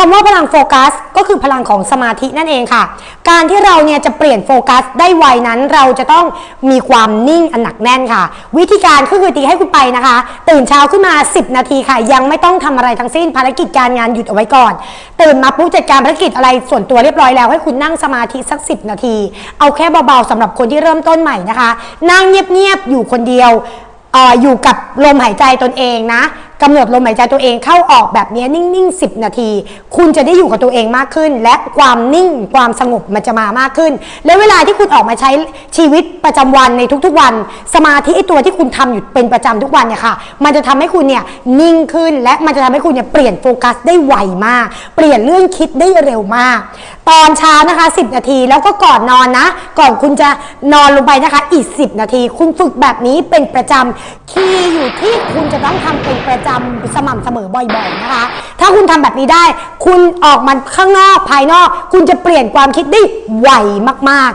คำว่าพลังโฟกัสก็คือพลังของสมาธินั่นเองค่ะ การที่เราเนี่ยจะเปลี่ยนโฟกัสได้ไวนั้นเราจะต้องมีความนิ่งอันหนักแน่นค่ะ วิธีการก็คือตีให้คุณไปนะคะ ตื่นเช้าขึ้นมา 10 นาทีค่ะ ยังไม่ต้องทำอะไรทั้งสิ้นภารกิจการงานหยุดเอาไว้ก่อน ตื่นมาปุ๊บจัดการภารกิจอะไรส่วนตัวเรียบร้อยแล้วให้คุณนั่งสมาธิสัก 10 นาที เอาแค่เบาๆสำหรับคนที่เริ่มต้นใหม่นะคะ นั่งเงียบๆอยู่คนเดียวเอออยู่กับลมหายใจตนเองนะ กำหนดลมหายใจตัวเองเข้าออกแบบนี้นิ่งๆ 10 นาที คุณจะได้อยู่กับตัวเองมากขึ้น และความนิ่งความสงบมันจะมามากขึ้น และเวลาที่คุณออกมาใช้ชีวิตประจำวันในทุกๆวัน สมาธิไอตัวที่คุณทำอยู่เป็นประจำทุกวันเนี่ยค่ะ มันจะทำให้คุณเนี่ยนิ่งขึ้น และมันจะทำให้คุณเนี่ยเปลี่ยนโฟกัสได้ไวมาก เปลี่ยนเรื่องคิดได้เร็วมาก ตอนเช้านะคะ 10 นาทีแล้วก็ก่อนนอนนะ ก่อนคุณจะนอนลงไปนะคะอีก 10 นาที คุณฝึกแบบนี้เป็นประจำคีย์อยู่ที่คุณจะต้องทำเป็นประจำสม่ำเสมอบ่อยๆนะคะ ถ้าคุณทำแบบนี้ได้ คุณออกมาข้างนอกภายนอก คุณจะเปลี่ยนความคิดได้ไวมาก